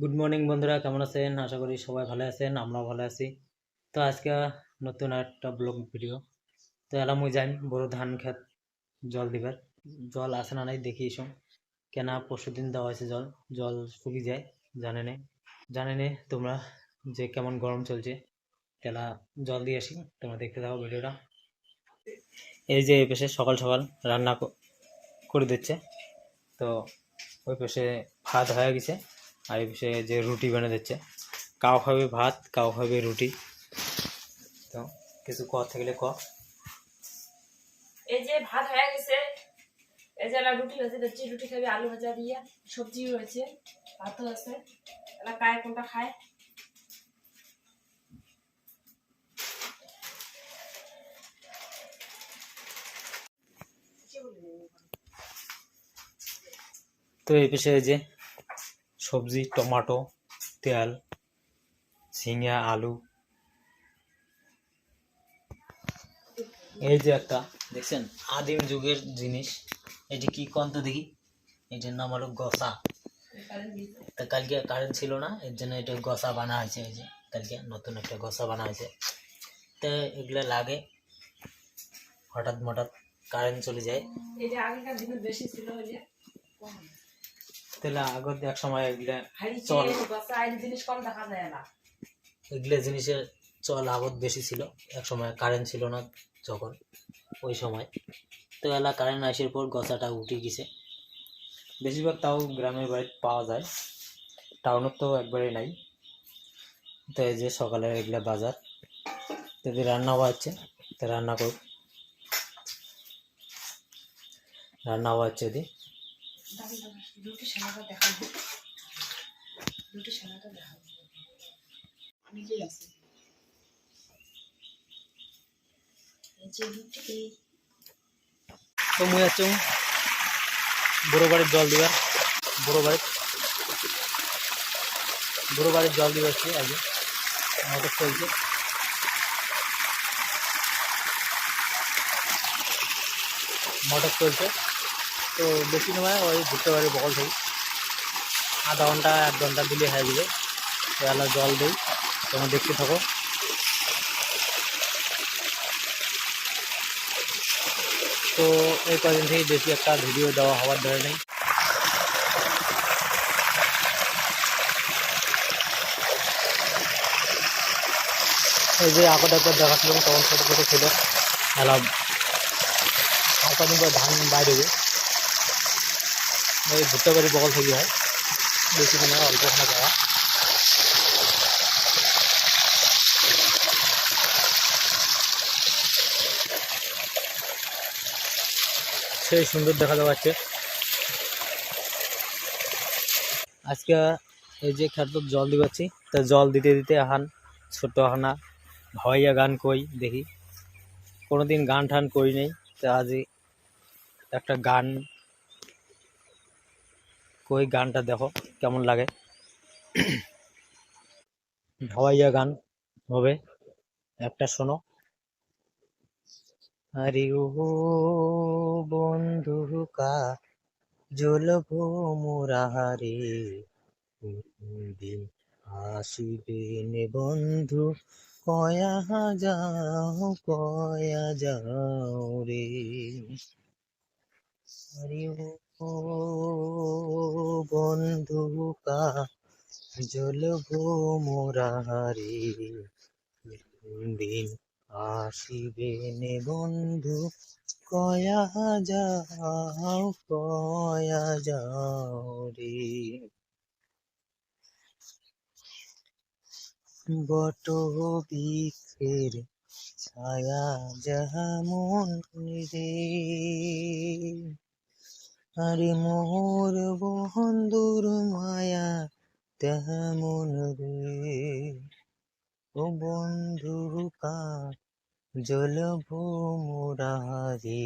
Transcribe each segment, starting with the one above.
Good morning বন্ধুরা, কেমন আছেন? আশা করি সবাই ভালো আছেন, আমরাও ভালো আছি। তো আজকে নতুন একটা ব্লগ ভিডিও তো এলাম ওই যাই, বড় ধান খেত জল দিবার। জল আসে না নাই, দেখি এসো। কেনা পরশু দিন দেওয়া হয়েছে জল। জল শুকিয়ে যায়, জানে নে। জানে নে, তোমরা যে কেমন গরম চলছে তেলা জল দিয়ে আসি, তোমরা দেখতে থাকো ভিডিওটা এই যে এই পেশে সকাল সকাল রান্না করে দিচ্ছে। তো ওই পেশে ভাত হয়ে গেছে। আর এই পেশে যে রুটি বানিয়ে দিচ্ছে। কাউ খাবে ভাত কাউ খাবে রুটি। তো কিছু ক থাকলে ক। এই যে ভাত হয়ে গেছে। এই যে এলা রুটি হয়েছে দেখছি রুটি খাবে আলু ভাজা দিয়ে সবজি রয়েছে ভাতও আছে। এলা কায় কোনটা খায়? তো এই এই যে সবজি, টমাটো, তেল, ঝিঙা, আলু। এই যে একটা, দেখছেন? আদিম যুগের জিনিস। এটি কি কন্ত দেখি? এটার নাম হলো গসা। তা কালকে কারেন্ট ছিল না, এর জন্য এটা গসা বানা হয়েছে এই যে। কালকে নতুন একটা গসা বানা হয়েছে। তো এগুলো লাগে, হঠাৎ হঠাৎ কারেন্ট চলে যায়। যে আগেকার দিনে বেশি ছিল তাহলে আগত এক সময় এগুলা চল। জিনিস কম দেখা যায় না। এগুলো জিনিসের চল আগত বেশি ছিল। এক সময় কারেন্ট ছিল না যখন ওই সময়। তো এলা কারেন্ট আসার পর গছাটা উঠে গেছে। বেশিরভাগ তাও গ্রামের বাড়িতে পাওয়া যায়। টাউনত তো একবারে নাই। তো এই যে সকালের এগুলা বাজার তো রান্না হচ্ছে তো রান্না করুক। রান্না হওয়া হচ্ছে যদি দাঁড়া, সানাটা দেখাবো সানাটা দেখাবো বড় বাড়ির জল দিবার বড় বাড়ির। বড় বাড়ির জল দিবার আগে মোটর চলছে। মোটর চলছে। তো বেশি নয় ওই ঘুরতে পারি বকল থেকে আধা ঘণ্টা, এক ঘণ্টা দিলে হয়ে যাবে। তো এলা জল দিই। তোমরা দেখতে থাকো। তো এই কদিন থেকে বেশি একটা ভিডিও দেওয়া হওয়ার ধরে নেই। এই যে আগত একবার দেখাচ্ছিলাম, তখন ছোটো ছোটো ছিল। আর কদিন পর ধান বাইরে এই ভুট্টা বাড়ি বগল থেকে হয়। বেশি দিন অল্প খানা যাওয়া। সেই সুন্দর দেখা যাচ্ছে। আজকে এই যে খেত জল দিবাচ্ছি তা জল দিতে দিতে আহান ছোট হানা ভয়া গান কই দেখি। কোনোদিন গান টান করি নেই, তা আজ একটা গান কই গানটা দেখো, কেমন লাগে? ভাওয়াইয়া গান হবে, একটা শোনো। আরে ও বন্ধু কা জ্বলবো মোরাহারে দিন নে বন্ধু? কয়া যাও কয়া যাও রে। জ্বলবো মোরাহারে দিন আসিবে নে বন্ধু, কয়া যাও কয়া যাও রে। বট বৃক্ষের ছায়া যেমন রে, আরে মোর বন্ধুর মায়া তেমন রে ও বন্ধু কা জলভো মোরারে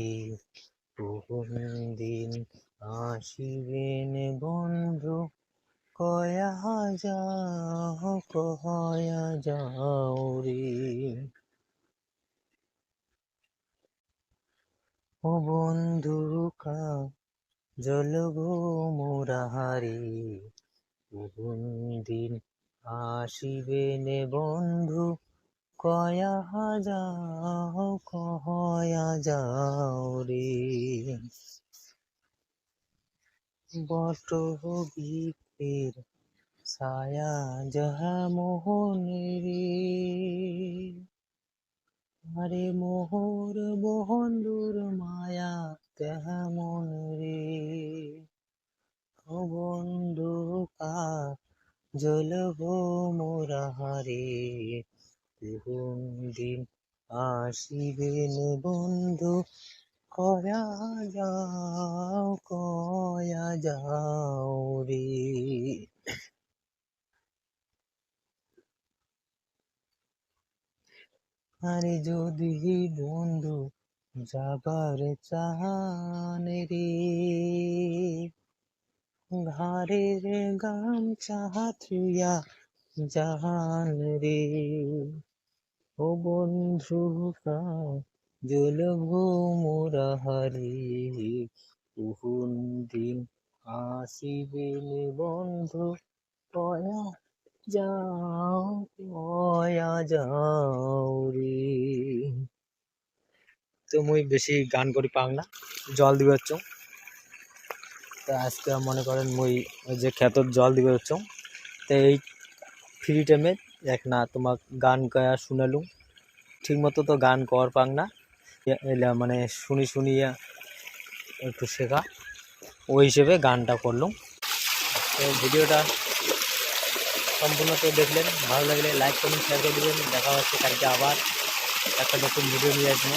কোন দিন আসিবেন বন্ধু, কয়া যাও কয়া যাও রে। ও বন্ধু কা জলগো মোরাহারে কোন দিন নে বন্ধু, কয়া যাও কয়া যাও রে। বট বৃক্ষের ছায়া যাহা মোহনে রে। আরে মোহর বন্ধুর মায়া কেমন রে ও বন্ধু কা জলব মোরা হারে। কোন দিন আসিবেন বন্ধু, কয়া যাও কয়া যাও রে। আরে যদি বন্ধু যাবার চাহান রে ঘাড়ের গামছা থুইয়া জাহান রে। ও বন্ধু জলভ মোরা হারে। কোন দিন আসিবেন বন্ধু কয়া যাও কয়া যাও রে। তো মুই বেশি গান করি পাং না, জল দিবে হচ্ছ তো আজকে মনে করেন মুই ওই যে ক্ষেতর জল দিবে হচ্ছ। তো এই ফ্রি টাইমে এক না, তোমার গান কয়া শুনালু ঠিক মতো তো গান কর পাং না। মানে শুনি শুনিয়া একটু শেখা। ওই হিসেবে গানটা করলুম। তো ভিডিওটা সম্পূর্ণ তো দেখলেন। ভালো লাগলে লাইক কমেন্ট শেয়ার করে দেবেন। দেখা হচ্ছে কালকে আবার একটা নতুন ভিডিও নিয়ে আসব।